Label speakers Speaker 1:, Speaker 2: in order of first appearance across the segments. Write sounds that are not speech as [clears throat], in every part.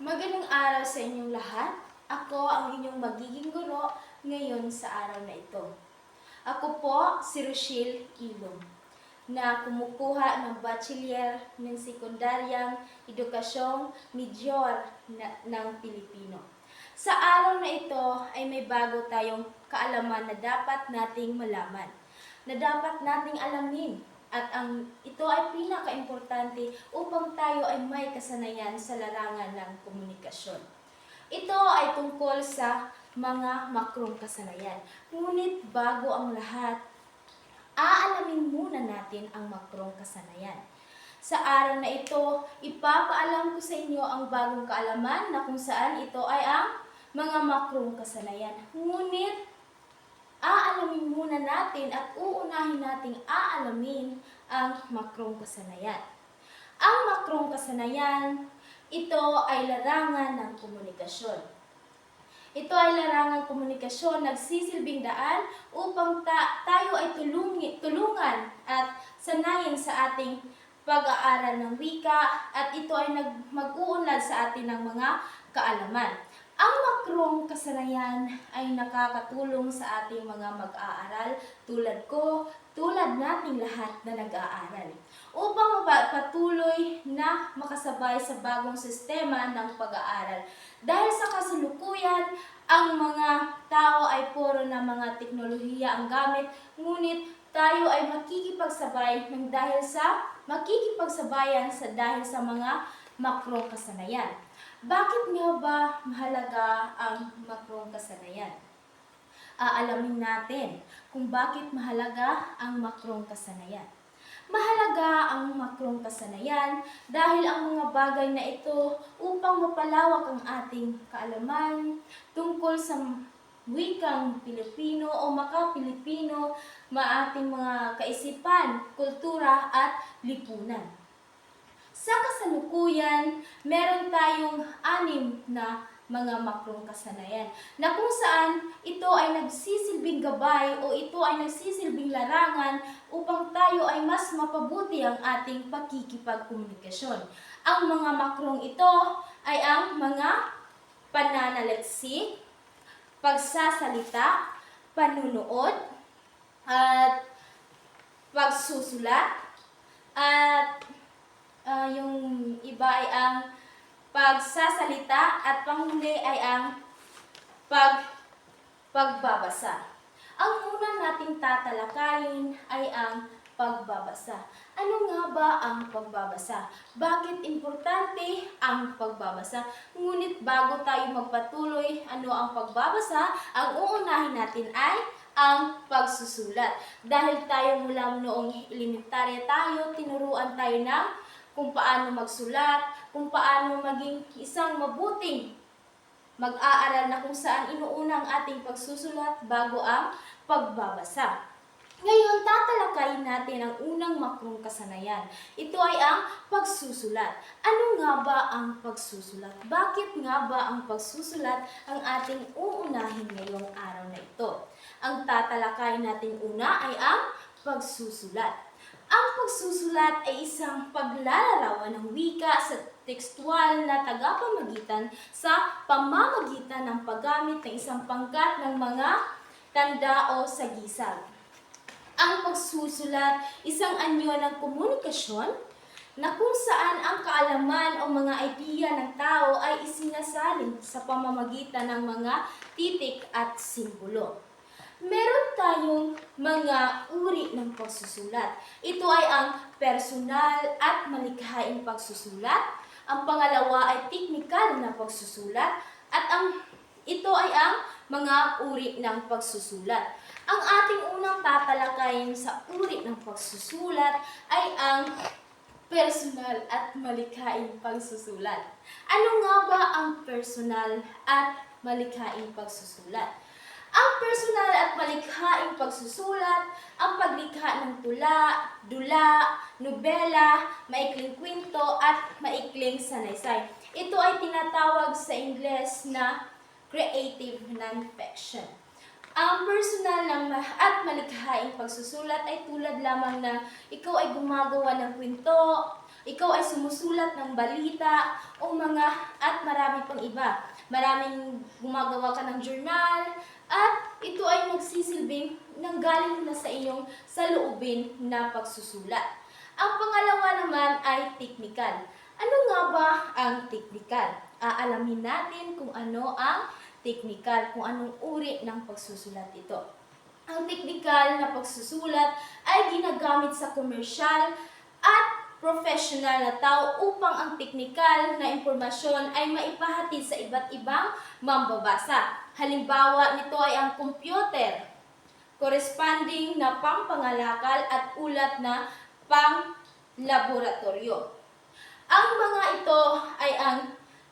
Speaker 1: Magandang araw sa inyong lahat. Ako ang inyong magiging guro ngayon sa araw na ito. Ako po si Rochelle Ilong na kumukuha ng bachelor ng sekundaryang edukasyong Major na, ng Pilipino. Sa araw na ito ay may bago tayong kaalaman na dapat nating malaman, na dapat nating alamin at ang ito ay pinaka-importante upang tayo ay may kasanayan sa larangan ng komunikasyon. Ito ay tungkol sa mga makrong kasanayan. Ngunit bago ang lahat, aalamin muna natin ang makrong kasanayan. Sa araw na ito, ipapaalam ko sa inyo ang bagong kaalaman na kung saan ito ay ang mga makrong kasanayan. Ngunit aalamin muna natin at uunahin nating aalamin ang makrong kasanayan. Ang makrong kasanayan, ito ay larangan ng komunikasyon. Ito ay larangan komunikasyon, nagsisilbing daan upang ta- tayo ay tulungi, tulungan at sanayin sa ating pag-aaral ng wika at ito ay nag- mag-uunlad sa atin ng mga kaalaman. Ang makrong kasanayan ay nakakatulong sa ating mga mag-aaral tulad ko, tulad nating lahat na nag-aaral upang mapatuloy na makasabay sa bagong sistema ng pag-aaral. Dahil sa kasalukuyan, ang mga tao ay puro na mga teknolohiya ang gamit, ngunit tayo ay makikipagsabay ng dahil sa makikipagsabayan sa dahil sa mga makrong kasanayan. Bakit nga ba mahalaga ang makrong kasanayan? Aalamin natin kung bakit mahalaga ang makrong kasanayan. Mahalaga ang makrong kasanayan dahil ang mga bagay na ito upang mapalawak ang ating kaalaman tungkol sa wikang Pilipino o maka-Pilipino, maating mga kaisipan, kultura at lipunan. Sa kasalukuyan, meron tayong anim na mga makrong kasanayan na kung saan ito ay nagsisilbing gabay o ito ay nagsisilbing larangan upang tayo ay mas mapabuti ang ating pakikipagkomunikasyon. Ang mga makrong ito ay ang mga pananaliksik, pagsasalita, panunood, at pagsusulat, at ah, yung iba ay ang pagsasalita at panghuli ay ang pag pagbabasa. Ang una nating tatalakayin ay ang pagbabasa. Ano nga ba ang pagbabasa? Bakit importante ang pagbabasa? Ngunit bago tayo magpatuloy, ano ang pagbabasa? Ang uunahin natin ay ang pagsusulat. Dahil tayo mula noong elementarya tayo, tinuruan tayo ng kung paano magsulat, kung paano maging isang mabuting mag-aaral na kung saan inuuna ang ating pagsusulat bago ang pagbabasa. Ngayon, tatalakayin natin ang unang makrong kasanayan. Ito ay ang pagsusulat. Ano nga ba ang pagsusulat? Bakit nga ba ang pagsusulat ang ating uunahin ngayong araw na ito? Ang tatalakayin natin una ay ang pagsusulat. Ang pagsusulat ay isang paglalarawan ng wika sa tekstual na tagapamagitan sa pamamagitan ng paggamit ng isang pangkat ng mga tanda o sagisag. Ang pagsusulat, isang anyo ng komunikasyon na kung saan ang kaalaman o mga idea ng tao ay isinasalin sa pamamagitan ng mga titik at simbolo. Meron tayong mga uri ng pagsusulat. Ito ay ang personal at malikhaing pagsusulat. Ang pangalawa ay teknikal na pagsusulat. At ang ito ay ang mga uri ng pagsusulat. Ang ating unang tatalakayin sa uri ng pagsusulat ay ang personal at malikhaing pagsusulat. Ano nga ba ang personal at malikhaing pagsusulat? Ang personal at malikhaing pagsusulat, ang paglikha ng tula, dula, nobela, maikling kwento at maikling sanaysay. Ito ay tinatawag sa Ingles na creative non-fiction. Ang personal ng ma- at malikhaing pagsusulat ay tulad lamang na ikaw ay gumagawa ng kwento, ikaw ay sumusulat ng balita o mga at marami pang iba. Maraming gumagawa ka ng journal at ito ay magsisilbing nanggaling na sa inyong saloobin na pagsusulat. Ang pangalawa naman ay technical. Ano nga ba ang technical? Aalamin natin kung ano ang technical, kung anong uri ng pagsusulat ito. Ang technical na pagsusulat ay ginagamit sa komersyal at professional na tao upang ang technical na impormasyon ay maipahatid sa iba't ibang mambabasa. Halimbawa nito ay ang computer, corresponding na pampangalakal at ulat na pang-laboratorio. Ang mga ito ay ang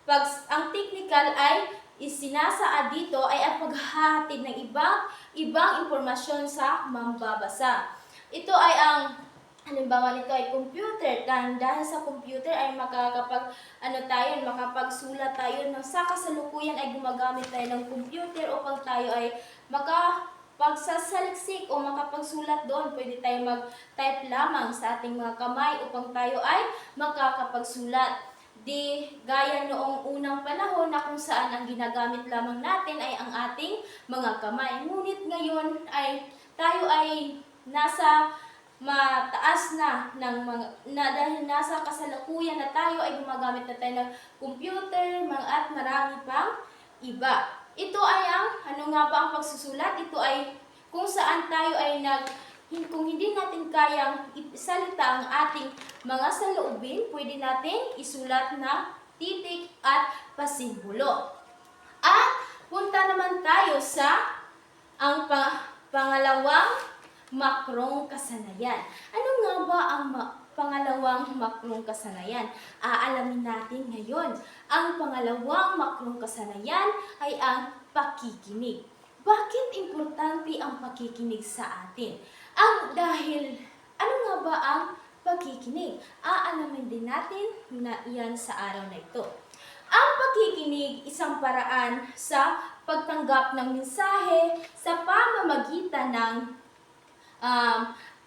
Speaker 1: pag ang technical ay isinasaad dito ay ang paghahatid ng ibang ibang impormasyon sa mambabasa. Ito ay ang halimbawa nito ay computer. Dahil, sa computer ay makakapag ano tayo, makapagsulat tayo ng sa kasalukuyan ay gumagamit tayo ng computer upang tayo ay maka pagsasaliksik o makapagsulat doon, pwede tayo mag-type lamang sa ating mga kamay upang tayo ay makakapagsulat. Di gaya noong unang panahon na kung saan ang ginagamit lamang natin ay ang ating mga kamay. Ngunit ngayon ay tayo ay nasa mataas na ng mga na dahil nasa kasalukuyan na tayo ay gumagamit na tayo ng computer mga at marami pang iba. Ito ay ang ano nga ba ang pagsusulat? Ito ay kung saan tayo ay nag kung hindi natin kayang isalita ang ating mga saloobin, pwede natin isulat na titik at pasimbolo. At punta naman tayo sa ang pa- pangalawang makrong kasanayan. Ano nga ba ang pangalawang makrong kasanayan? Aalamin natin ngayon. Ang pangalawang makrong kasanayan ay ang pakikinig. Bakit importante ang pakikinig sa atin? Ang dahil, ano nga ba ang pakikinig? Aalamin din natin na iyan sa araw na ito. Ang pakikinig, isang paraan sa pagtanggap ng mensahe sa pamamagitan ng um,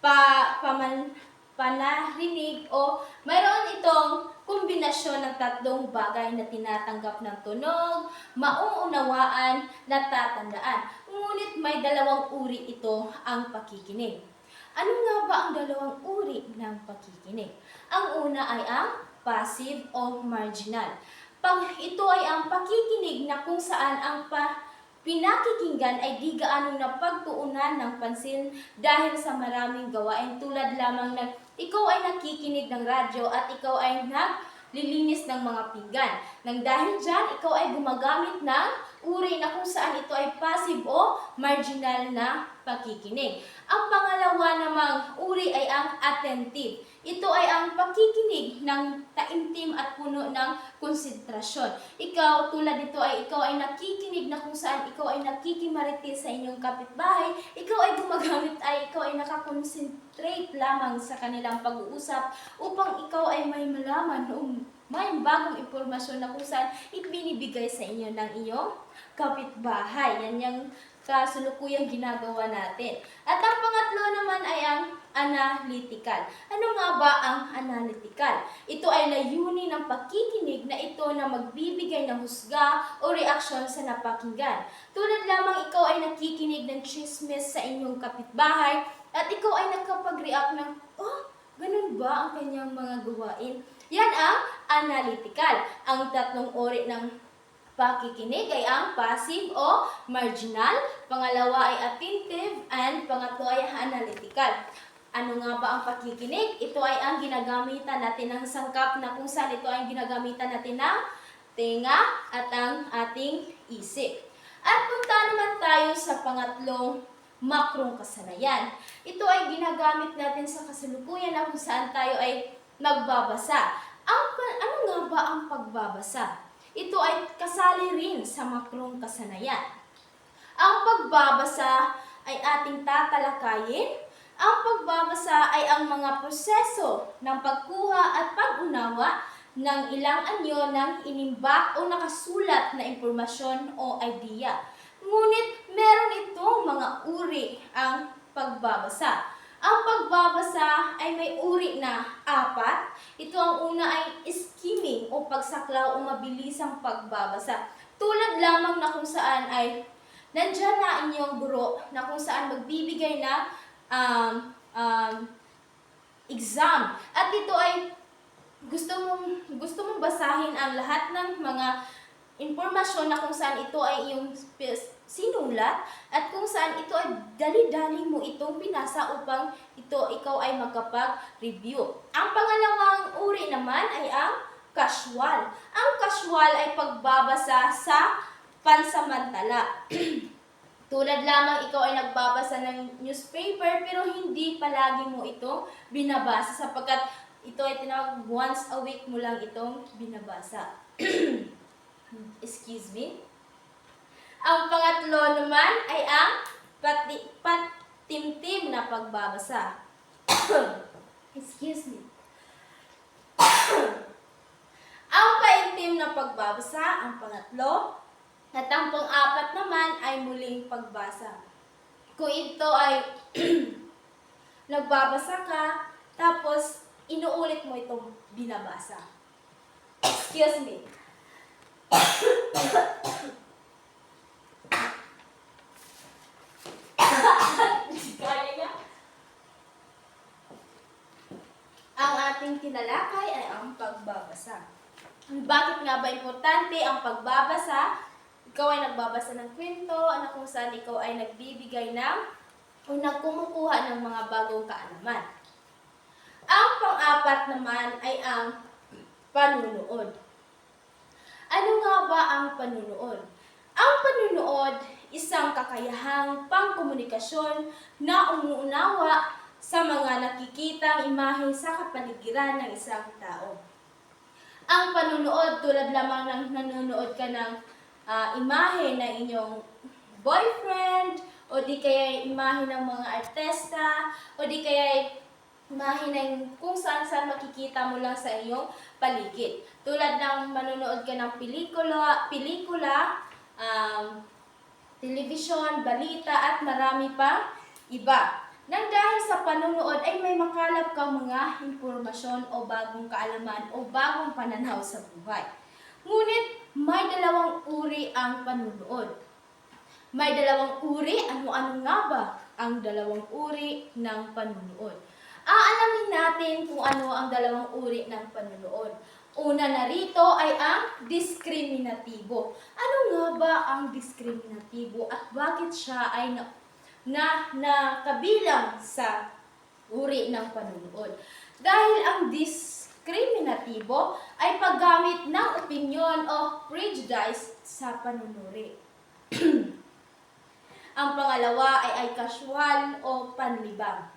Speaker 1: pa, paman, panarinig o mayroon itong kombinasyon ng tatlong bagay na tinatanggap ng tunog, mauunawaan, natatandaan. Ngunit may dalawang uri ito ang pakikinig. Ano nga ba ang dalawang uri ng pakikinig? Ang una ay ang passive o marginal. Pag ito ay ang pakikinig na kung saan ang pa, pinakikinggan ay di gaano na pagtuunan ng pansin dahil sa maraming gawain tulad lamang ng ikaw ay nakikinig ng radyo at ikaw ay naglilinis ng mga pinggan. Nang dahil dyan, ikaw ay gumagamit ng uri na kung saan ito ay passive o marginal na pakikinig. Ang pangalawa namang uri ay ang attentive. Ito ay ang pakikinig ng taimtim at puno ng konsentrasyon. Ikaw, tulad nito ay ikaw ay nakikinig na kung saan ikaw ay nakikimarites sa inyong kapitbahay, ikaw ay gumagamit ay ikaw ay nakakonsentrate lamang sa kanilang pag-uusap upang ikaw ay may malaman o may bagong impormasyon na kung saan ibinibigay sa inyo ng iyong kapitbahay. Yan yung kasulukuyang ginagawa natin. At ang pangatlo naman ay ang analytical. Ano nga ba ang analytical? Ito ay layunin ng pakikinig na ito na magbibigay ng husga o reaksyon sa napakinggan. Tulad lamang ikaw ay nakikinig ng chismis sa inyong kapitbahay at ikaw ay nakapag-react ng, oh, ganun ba ang kanyang mga gawain? Yan ang analytical. Ang tatlong uri ng Pakikinig ay ang passive o marginal, pangalawa ay attentive, and pangatlo ay analytical. Ano nga ba ang pakikinig? Ito ay ang ginagamitan natin ng sangkap na kung saan ito ay ginagamitan natin ng tenga at ang ating isip. At punta naman tayo sa pangatlong makrong kasanayan. Ito ay ginagamit natin sa kasalukuyan na kung saan tayo ay magbabasa. Ang, ano nga ba ang pagbabasa? Ito ay kasali rin sa makrong kasanayan. Ang pagbabasa ay ating tatalakayin. Ang pagbabasa ay ang mga proseso ng pagkuha at pag-unawa ng ilang anyo ng inimbak o nakasulat na impormasyon o idea. Ngunit meron itong mga uri ang pagbabasa. Ang pagbabasa ay may uri na apat. Ito ang una ay skimming o pagsaklaw o mabilisang pagbabasa. Tulad lamang na kung saan ay nandyan na inyong guro na kung saan magbibigay na um, um, exam. At ito ay gusto mong gusto mong basahin ang lahat ng mga impormasyon na kung saan ito ay iyong sinulat at kung saan ito ay dali-dali mo itong binasa upang ito ikaw ay magkapag-review. Ang pangalawang uri naman ay ang casual. Ang casual ay pagbabasa sa pansamantala. [clears throat] Tulad lamang ikaw ay nagbabasa ng newspaper pero hindi palagi mo ito binabasa sapagkat ito ay tinawag once a week mo lang itong binabasa. [clears throat] Excuse me. Ang pangatlo naman ay ang pati, patimtim na pagbabasa. [coughs] Excuse me. [coughs] ang paimtim na pagbabasa, ang pangatlo, at ang pang-apat naman ay muling pagbasa. Kung ito ay [coughs] nagbabasa ka, tapos inuulit mo itong binabasa. Excuse me. Kaya niya? Ang ating tinalakay ay ang pagbabasa. Bakit nga ba importante ang pagbabasa? Ikaw ay nagbabasa ng kwento, na kung saan ikaw ay nagbibigay ng o nagkumukuha ng mga bagong kaalaman. Ang pang-apat naman ay ang panunood. Ano nga ba ang panunood? Ang panunood, isang kakayahang pangkomunikasyon na umuunawa sa mga nakikitang imahe sa kapaligiran ng isang tao. Ang panunood, tulad lamang ng nanonood ka ng ah, imahe ng inyong boyfriend, o di kaya imahe ng mga artista, o di kaya imahe ng kung saan saan makikita mo lang sa iyong paligid. Tulad ng manonood ka ng pelikula, pelikula, um, television, balita, at marami pang iba. Nang dahil sa panonood ay may makalap kang mga impormasyon o bagong kaalaman o bagong pananaw sa buhay. Ngunit may dalawang uri ang panunood. May dalawang uri, ano-ano nga ba ang dalawang uri ng panunood? Aalamin natin kung ano ang dalawang uri ng panunood. Una na rito ay ang diskriminatibo. Ano nga ba ang diskriminatibo at bakit siya ay na, na, na kabilang sa uri ng panunood? Dahil ang diskriminatibo ay paggamit ng opinion o prejudice sa panunuri. [clears throat] ang pangalawa ay ay casual o panlibang.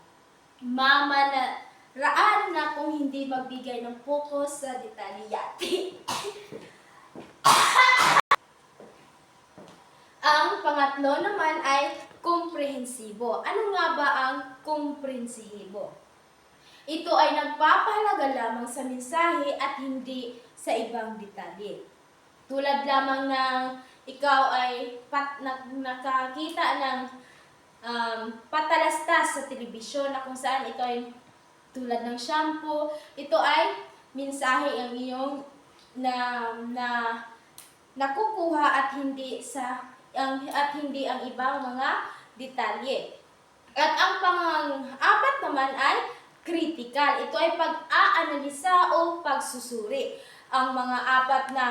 Speaker 1: Mama na raan na kung hindi magbigay ng focus sa detalyate. [laughs] ang pangatlo naman ay komprehensibo. Ano nga ba ang komprehensibo? Ito ay nagpapahalaga lamang sa mensahe at hindi sa ibang detalye. Tulad lamang ng ikaw ay pat, na, nakakita ng um, patalastas sa telebisyon na kung saan ito ay tulad ng shampoo, ito ay mensahe ang iyong na na nakukuha at hindi sa ang at hindi ang ibang mga detalye. At ang pang-apat naman ay critical. Ito ay pag-aanalisa o pagsusuri. Ang mga apat na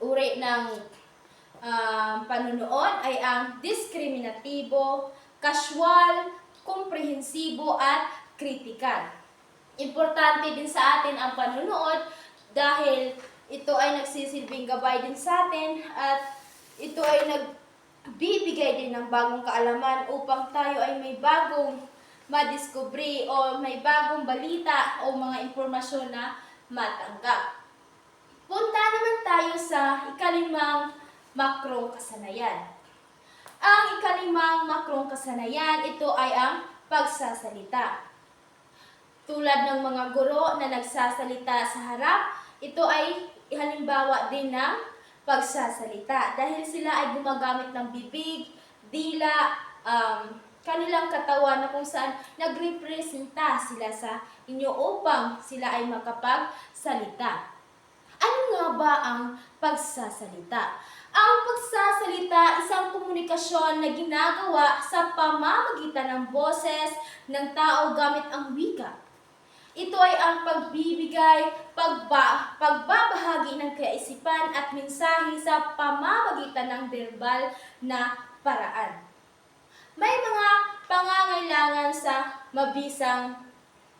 Speaker 1: uri ng ah, panunood ay ang diskriminatibo, casual, komprehensibo at critical. Importante din sa atin ang panunood dahil ito ay nagsisilbing gabay din sa atin at ito ay nagbibigay din ng bagong kaalaman upang tayo ay may bagong madiscovery o may bagong balita o mga impormasyon na matanggap. Punta naman tayo sa ikalimang makrong kasanayan. Ang ikalimang makrong kasanayan, ito ay ang pagsasalita. Tulad ng mga guro na nagsasalita sa harap, ito ay halimbawa din ng pagsasalita. Dahil sila ay gumagamit ng bibig, dila, um, kanilang katawan na kung saan nagrepresenta sila sa inyo upang sila ay makapagsalita. Ano nga ba ang pagsasalita? Ang pagsasalita, isang komunikasyon na ginagawa sa pamamagitan ng boses ng tao gamit ang wika. Ito ay ang pagbibigay, pagba, pagbabahagi ng kaisipan at mensahe sa pamamagitan ng verbal na paraan. May mga pangangailangan sa mabisang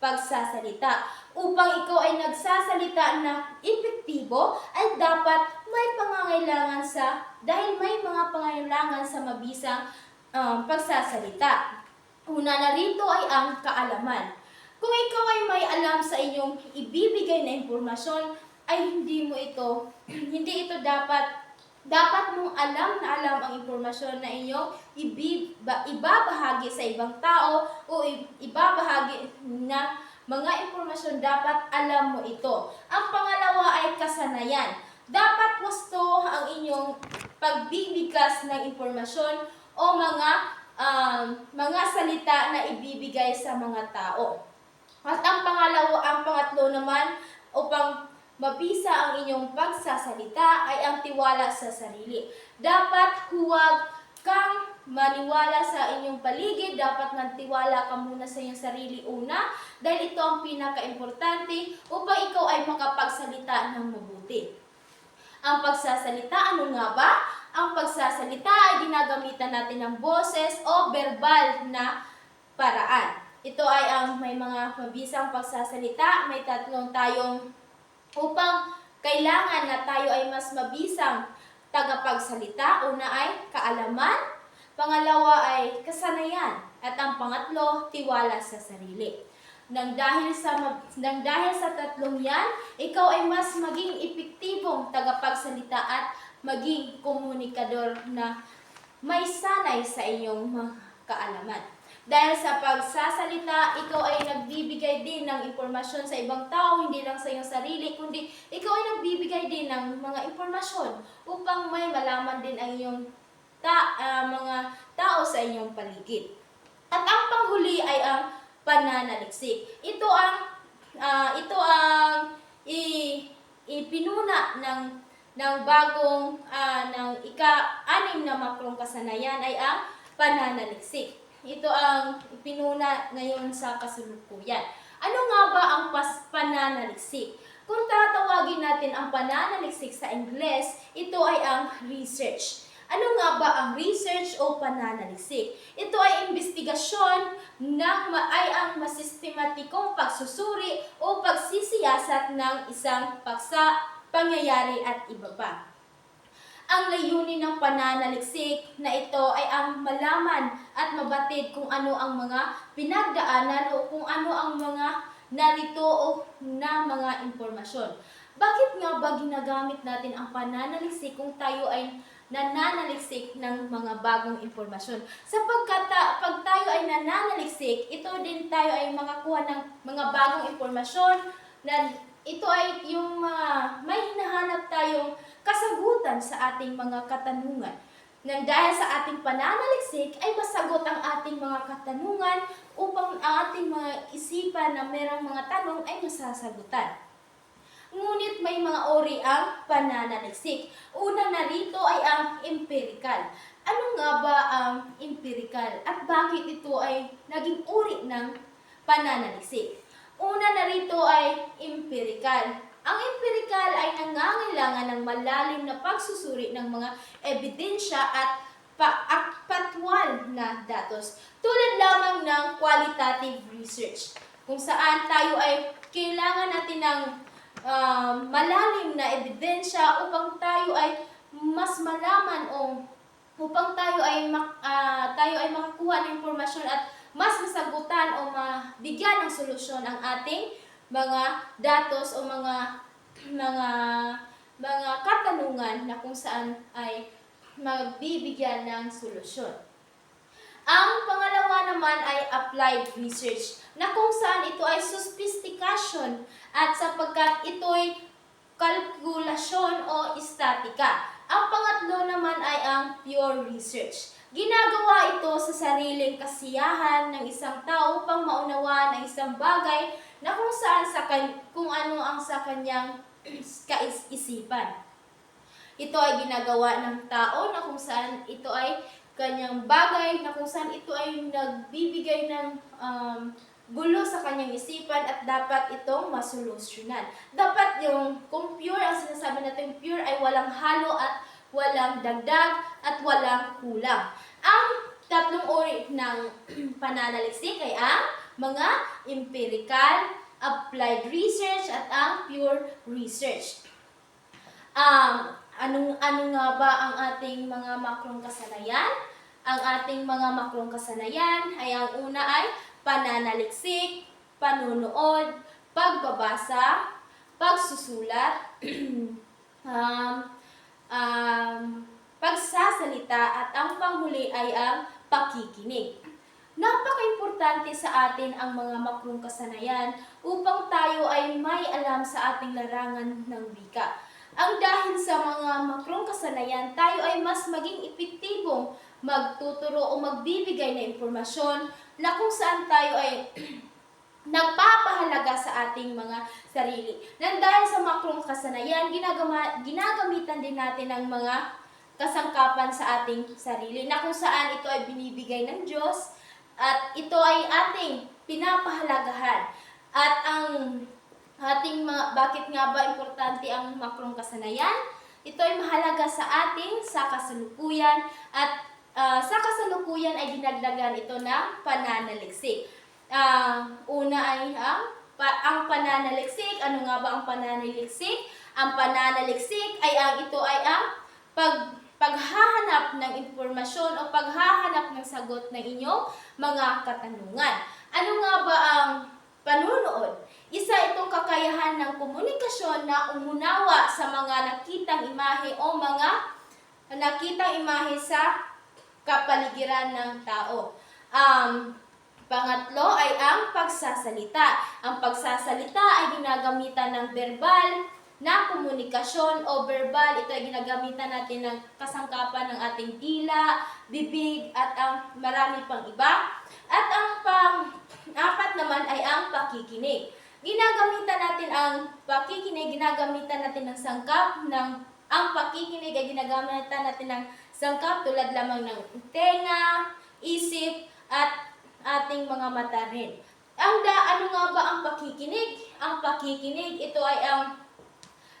Speaker 1: pagsasalita. Upang ikaw ay nagsasalita na epektibo, ay dapat may pangangailangan sa, dahil may mga pangangailangan sa mabisang um, pagsasalita. Una na rito ay ang kaalaman. Kung ikaw ay may alam sa inyong ibibigay na impormasyon, ay hindi mo ito, [clears throat] hindi ito dapat dapat mong alam na alam ang impormasyon na inyong ibiba, ibabahagi sa ibang tao o ibabahagi na mga impormasyon dapat alam mo ito. Ang pangalawa ay kasanayan. Dapat gusto ang inyong pagbibigkas ng impormasyon o mga um, mga salita na ibibigay sa mga tao. At ang pangalawa, ang pangatlo naman, upang mabisa ang inyong pagsasalita ay ang tiwala sa sarili. Dapat huwag kang maniwala sa inyong paligid, dapat nagtiwala ka muna sa iyong sarili una, dahil ito ang pinaka-importante upang ikaw ay makapagsalita ng mabuti. Ang pagsasalita, ano nga ba? Ang pagsasalita ay ginagamitan natin ng boses o verbal na paraan. Ito ay ang may mga mabisang pagsasalita. May tatlong tayong upang kailangan na tayo ay mas mabisang tagapagsalita. Una ay kaalaman, pangalawa ay kasanayan, at ang pangatlo, tiwala sa sarili. Nang dahil sa nang dahil sa tatlong 'yan, ikaw ay mas maging epektibong tagapagsalita at maging komunikador na may sanay sa iyong mga kaalaman. Dahil sa pagsasalita, ikaw ay nagbibigay din ng impormasyon sa ibang tao, hindi lang sa iyong sarili, kundi ikaw ay nagbibigay din ng mga impormasyon upang may malaman din ang iyong ta- ah, mga tao sa inyong paligid. At ang panghuli ay ang pananaliksik. Ito ang ah, ito ang i, ipinuna ng ng bagong ah, ng ika-anim na makrong kasanayan ay ang pananaliksik. Ito ang ipinuna ngayon sa kasalukuyan. Ano nga ba ang pas pananaliksik? Kung tatawagin natin ang pananaliksik sa Ingles, ito ay ang research. Ano nga ba ang research o pananaliksik? Ito ay investigasyon ng ay ang masistematikong pagsusuri o pagsisiyasat ng isang paksa, pangyayari at iba pa. Ang layunin ng pananaliksik na ito ay ang malaman at mabatid kung ano ang mga pinagdaanan o kung ano ang mga narito o na mga impormasyon. Bakit nga ba ginagamit natin ang pananaliksik kung tayo ay nananaliksik ng mga bagong impormasyon? Sapagkat pag tayo ay nananaliksik, ito din tayo ay makakuha ng mga bagong impormasyon na ito ay yung mga may hinahanap tayong kasagutan sa ating mga katanungan. Nang dahil sa ating pananaliksik ay masagot ang ating mga katanungan upang ang ating mga isipan na merong mga tanong ay masasagutan. Ngunit may mga ori ang pananaliksik. Una na rito ay ang empirical. Ano nga ba ang empirical at bakit ito ay naging uri ng pananaliksik? Una na rito ay empirical. Ang empirical ay nangangailangan ng malalim na pagsusuri ng mga ebidensya at pa at na datos tulad lamang ng qualitative research kung saan tayo ay kailangan natin ng um, malalim na ebidensya upang tayo ay mas malaman o upang tayo ay mak, ah, tayo ay makakuha ng impormasyon at mas masagutan o mabigyan ng solusyon ang ating mga datos o mga mga mga katanungan na kung saan ay magbibigyan ng solusyon. Ang pangalawa naman ay applied research na kung saan ito ay sophistication at sapagkat ito ay kalkulasyon o estatika. Ang pangatlo naman ay ang pure research. Ginagawa ito sa sariling kasiyahan ng isang tao upang maunawaan ang isang bagay na kung saan sa kan- kung ano ang sa kanyang [clears throat] kaisipan. Ito ay ginagawa ng tao na kung saan ito ay kanyang bagay na kung saan ito ay nagbibigay ng um, gulo sa kanyang isipan at dapat itong masolusyonan. Dapat yung kung pure, ang sinasabi natin pure ay walang halo at walang dagdag at walang kulang. Ang tatlong uri ng [clears throat] pananaliksik ay ang mga empirical, applied research at ang pure research. Um, anong ano nga ba ang ating mga makrong kasanayan? Ang ating mga makrong kasanayan ay ang una ay pananaliksik, panunood, pagbabasa, pagsusulat, [clears throat] um, um, pagsasalita at ang panghuli ay ang pakikinig. Napaka-importante sa atin ang mga makrong kasanayan upang tayo ay may alam sa ating larangan ng wika. Ang dahil sa mga makrong kasanayan, tayo ay mas maging epektibong magtuturo o magbibigay ng impormasyon na kung saan tayo ay [clears throat] nagpapahalaga sa ating mga sarili. Nang dahil sa makrong kasanayan, ginagama, ginagamitan din natin ng mga kasangkapan sa ating sarili na kung saan ito ay binibigay ng Diyos at ito ay ating pinapahalagahan. At ang ating mga, bakit nga ba importante ang makrong kasanayan? Ito ay mahalaga sa ating sa kasalukuyan at ah, sa kasalukuyan ay dinagdagan ito ng pananaliksik. Ah, una ay ang, pa, ang pananaliksik. Ano nga ba ang pananaliksik? Ang pananaliksik ay ang ito ay ang pag paghahanap ng impormasyon o paghahanap ng sagot ng inyong mga katanungan. Ano nga ba ang panunood? Isa itong kakayahan ng komunikasyon na umunawa sa mga nakitang imahe o mga nakitang imahe sa kapaligiran ng tao. Um, pangatlo ay ang pagsasalita. Ang pagsasalita ay ginagamitan ng verbal na komunikasyon o verbal. Ito ay ginagamitan natin ng kasangkapan ng ating dila, bibig, at ang marami pang iba. At ang pang-apat naman ay ang pakikinig. Ginagamitan natin ang pakikinig, ginagamitan natin ng sangkap ng ang pakikinig ay ginagamitan natin ng sangkap tulad lamang ng tenga, isip, at ating mga mata rin. Ang da, ano nga ba ang pakikinig? Ang pakikinig, ito ay ang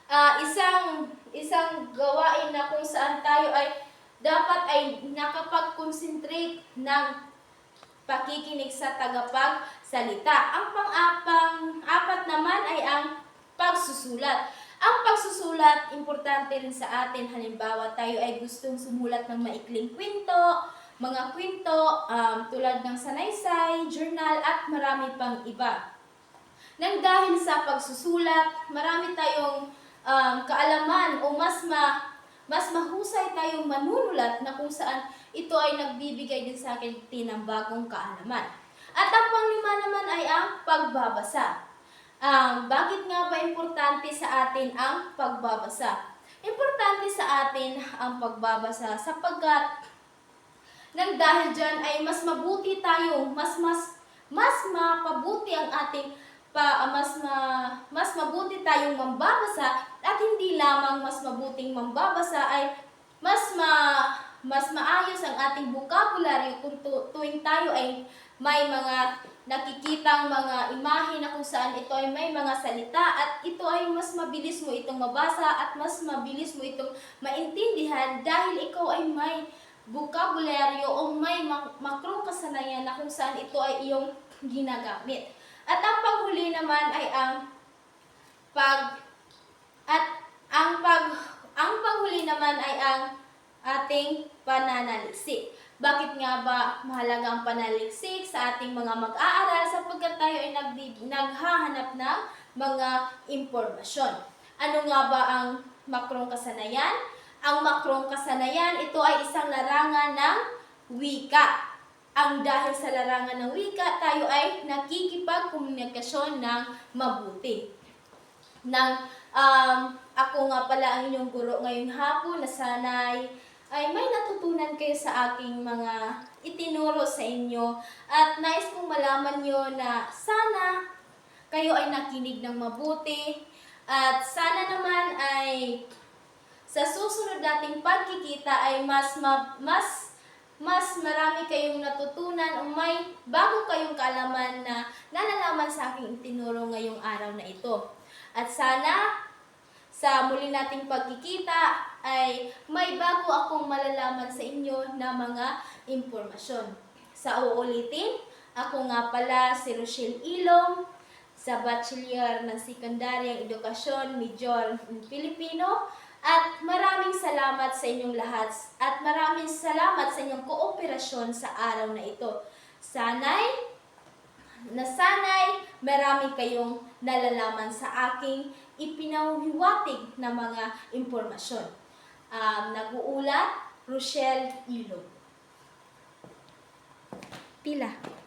Speaker 1: ah, isang isang gawain na kung saan tayo ay dapat ay nakapag-concentrate ng pakikinig sa tagapagsalita. Ang pang-apang apat naman ay ang pagsusulat. Ang pagsusulat, importante rin sa atin. Halimbawa, tayo ay gustong sumulat ng maikling kwento, mga kwento um, tulad ng sanaysay, journal, at marami pang iba. Nang dahil sa pagsusulat, marami tayong um, kaalaman o mas ma mas mahusay tayong manunulat na kung saan ito ay nagbibigay din sa akin ng bagong kaalaman. At ang panglima naman ay ang pagbabasa. Um, bakit nga ba importante sa atin ang pagbabasa? Importante sa atin ang pagbabasa sapagkat nang dahil dyan ay mas mabuti tayo, mas mas mas mapabuti ang ating pa mas ma, mas mabuti tayong mambabasa at hindi lamang mas mabuting mambabasa ay mas ma mas maayos ang ating vocabulary kung tu, tuwing tayo ay may mga nakikitang mga imahe na kung saan ito ay may mga salita at ito ay mas mabilis mo itong mabasa at mas mabilis mo itong maintindihan dahil ikaw ay may vocabulary o may mak- makrong kasanayan na kung saan ito ay iyong ginagamit. At ang panghuli naman ay ang pag at ang pag ang panghuli naman ay ang ating pananaliksik. Bakit nga ba mahalaga ang pananaliksik sa ating mga mag-aaral sapagkat tayo ay nagbi- naghahanap ng mga impormasyon. Ano nga ba ang makrong kasanayan? Ang makrong kasanayan, ito ay isang larangan ng wika. Ang dahil sa larangan ng wika, tayo ay nakikipagkomunikasyon ng mabuti. Nang um, ako nga pala ang inyong guro ngayong hapon na sanay ay may natutunan kayo sa aking mga itinuro sa inyo. At nais kong malaman nyo na sana kayo ay nakinig ng mabuti. At sana naman ay sa susunod nating pagkikita ay mas ma- mas mas marami kayong natutunan o may bago kayong kaalaman na nalalaman sa aking itinuro ngayong araw na ito. At sana sa muli nating pagkikita ay may bago akong malalaman sa inyo na mga impormasyon. Sa uulitin, ako nga pala si Rochelle Ilong, sa Bachelor ng Sekundaryang Edukasyon, Major in Filipino. At maraming salamat sa inyong lahat at maraming salamat sa inyong kooperasyon sa araw na ito. Sana'y na sana'y marami kayong nalalaman sa aking ipinahiwatig na mga impormasyon. Um, nag-uulat, Rochelle Ilog. Pila.